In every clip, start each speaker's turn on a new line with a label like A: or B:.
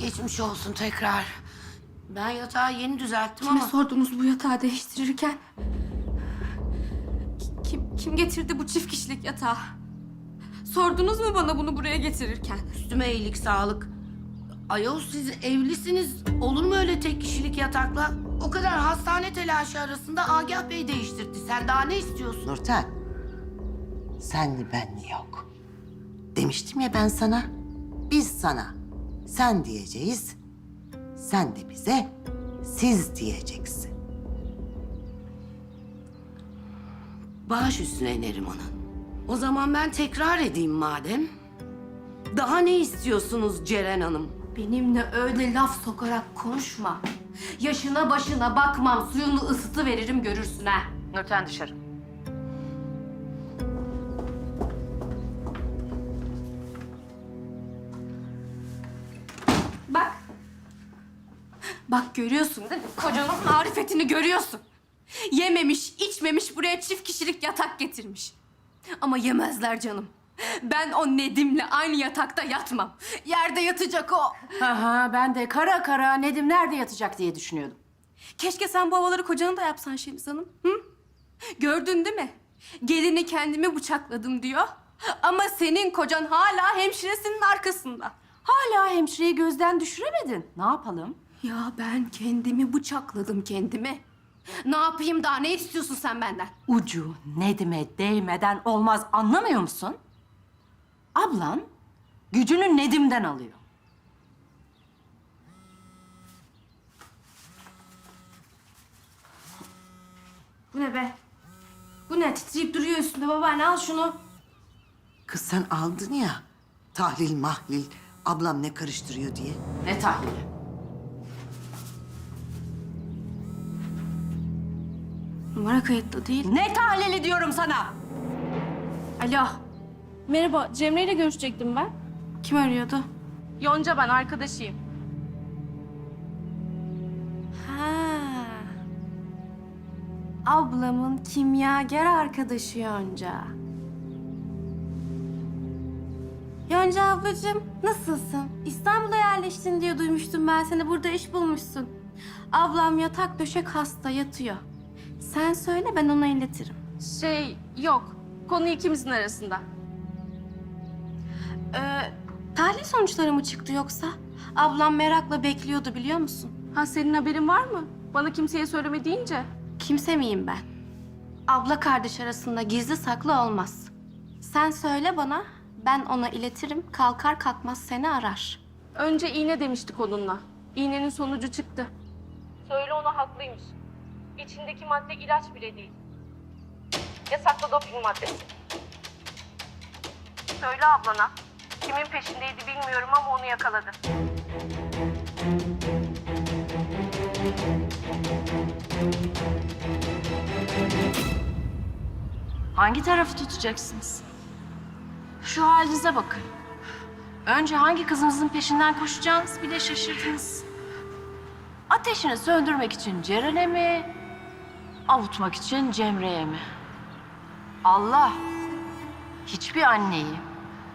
A: Geçmiş olsun tekrar. Ben yatağı yeni düzelttim
B: Kime
A: ama...
B: sordunuz bu yatağı değiştirirken? Kim, kim getirdi bu çift kişilik yatağı? Sordunuz mu bana bunu buraya getirirken?
A: Üstüme iyilik sağlık. Ayol siz evlisiniz. Olur mu öyle tek kişilik yatakla? O kadar hastane telaşı arasında Agah Bey değiştirdi. Sen daha ne istiyorsun?
C: Nurten, senli benli yok. Demiştim ya ben sana, biz sana sen diyeceğiz, sen de bize siz diyeceksin.
A: Baş üstüne Neriman'ın. O zaman ben tekrar edeyim madem. Daha ne istiyorsunuz Ceren Hanım?
B: Benimle öyle laf sokarak konuşma. Yaşına başına bakmam, suyunu ısıtı veririm görürsün ha.
D: Nurten dışarı.
B: Bak görüyorsun değil mi? Kocanın marifetini görüyorsun. Yememiş, içmemiş buraya çift kişilik yatak getirmiş. Ama yemezler canım. Ben o Nedim'le aynı yatakta yatmam. Yerde yatacak o.
D: Aha, ben de kara kara Nedim nerede yatacak diye düşünüyordum.
B: Keşke sen bu havaları kocana da yapsan Şeniz Hanım. Hı? Gördün değil mi? Gelini kendimi bıçakladım diyor. Ama senin kocan hala hemşiresinin arkasında.
D: Hala hemşireyi gözden düşüremedin. Ne yapalım?
B: Ya ben kendimi bıçakladım kendimi. Ne yapayım daha ne istiyorsun sen benden?
D: Ucu Nedim'e değmeden olmaz anlamıyor musun? Ablan gücünü Nedim'den alıyor.
B: Bu ne be? Bu ne? Titreyip duruyor üstünde babaanne al şunu.
C: Kız sen aldın ya, tahlil mahlil, ablam ne karıştırıyor diye.
D: Ne tahlili?
B: Numara kayıtlı değil.
D: Ne tahlili diyorum sana?
B: Alo.
E: Merhaba, Cemre ile görüşecektim ben.
B: Kim arıyordu?
E: Yonca ben, arkadaşıyım.
B: Ha. Ablamın kimyager arkadaşı Yonca. Yonca ablacığım nasılsın? İstanbul'a yerleştin diye duymuştum ben seni. Burada iş bulmuşsun. Ablam yatak döşek hasta yatıyor. Sen söyle ben ona iletirim.
E: Şey, yok. Konu ikimizin arasında.
B: Ee, tahlil sonuçları mı çıktı yoksa? Ablam merakla bekliyordu biliyor musun?
E: Ha senin haberin var mı? Bana kimseye söyleme deyince.
B: Kimse miyim ben? Abla kardeş arasında gizli saklı olmaz. Sen söyle bana, ben ona iletirim. Kalkar kalkmaz seni arar.
E: Önce iğne demiştik onunla. İğnenin sonucu çıktı. Söyle ona haklıymış. İçindeki madde ilaç bile değil. Yasaklı doping maddesi. Söyle ablana. Kimin peşindeydi bilmiyorum ama onu yakaladı.
D: Hangi tarafı tutacaksınız? Şu halinize bakın. Önce hangi kızınızın peşinden koşacağınızı bile şaşırdınız. Ateşini söndürmek için Ceren'e mi, avutmak için Cemre'ye mi? Allah hiçbir anneyi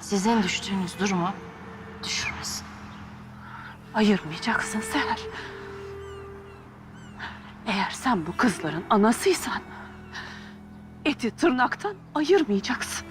D: sizin düştüğünüz duruma düşürmesin.
F: Ayırmayacaksın Seher. Eğer sen bu kızların anasıysan... ...eti tırnaktan ayırmayacaksın.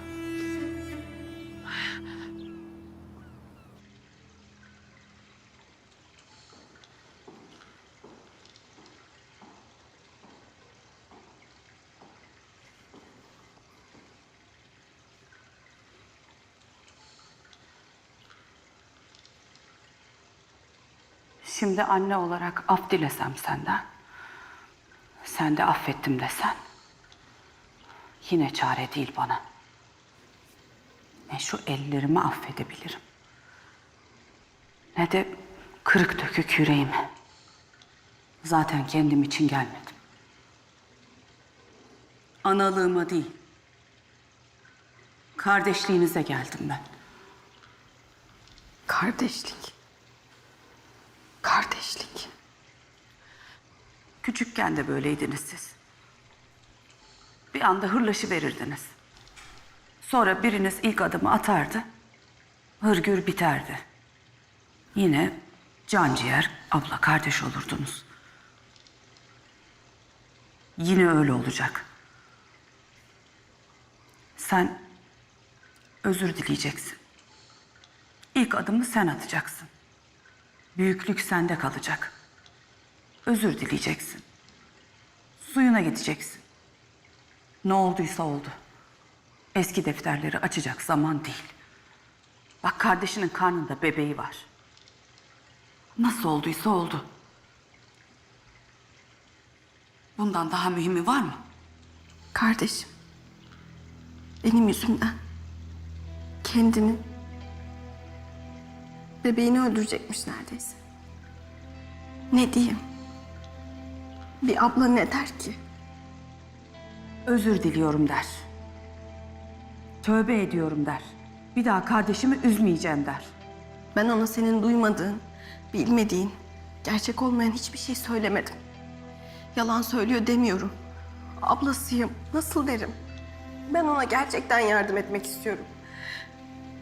F: Şimdi anne olarak af dilesem senden. Sen de affettim desen. Yine çare değil bana. Ne şu ellerimi affedebilirim. Ne de kırık dökük yüreğimi. Zaten kendim için gelmedim. Analığıma değil. Kardeşliğinize geldim ben. Kardeşlik. Küçükken de böyleydiniz siz. Bir anda hırlaşı verirdiniz. Sonra biriniz ilk adımı atardı. Hırgür biterdi. Yine Can ciğer, abla kardeş olurdunuz. Yine öyle olacak. Sen özür dileyeceksin. İlk adımı sen atacaksın. Büyüklük sende kalacak. Özür dileyeceksin. Suyuna gideceksin. Ne olduysa oldu. Eski defterleri açacak zaman değil. Bak kardeşinin karnında bebeği var. Nasıl olduysa oldu. Bundan daha mühimi var mı?
G: Kardeşim. Benim yüzümden. Kendini. Bebeğini öldürecekmiş neredeyse. Ne diyeyim? Bir abla ne der ki?
F: Özür diliyorum der. Tövbe ediyorum der. Bir daha kardeşimi üzmeyeceğim der.
G: Ben ona senin duymadığın, bilmediğin, gerçek olmayan hiçbir şey söylemedim. Yalan söylüyor demiyorum. Ablasıyım, nasıl derim? Ben ona gerçekten yardım etmek istiyorum.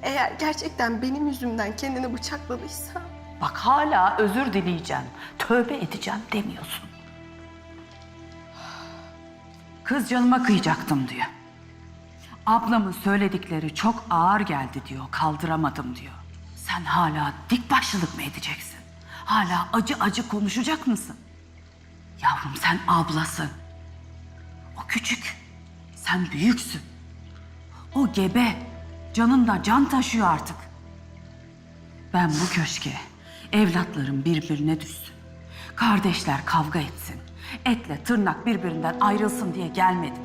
G: Eğer gerçekten benim yüzümden kendini bıçakladıysa...
F: Bak hala özür dileyeceğim, tövbe edeceğim demiyorsun. Kız canıma kıyacaktım diyor. Ablamın söyledikleri çok ağır geldi diyor, kaldıramadım diyor. Sen hala dik başlılık mı edeceksin? Hala acı acı konuşacak mısın? Yavrum sen ablasın. O küçük, sen büyüksün. O gebe, canında can taşıyor artık. Ben bu köşke evlatlarım birbirine düşsün. Kardeşler kavga etsin. Etle tırnak birbirinden ayrılsın diye gelmedim.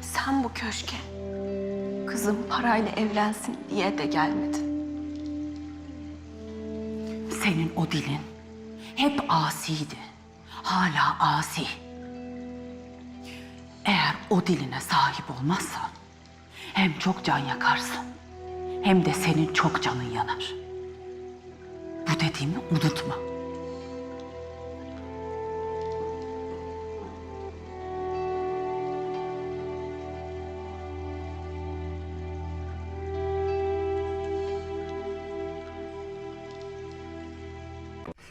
G: Sen bu köşke kızım parayla evlensin diye de gelmedin.
F: Senin o dilin hep asiydi. Hala asi. Eğer o diline sahip olmazsan hem çok can yakarsın hem de senin çok canın yanar. Bu dediğimi unutma.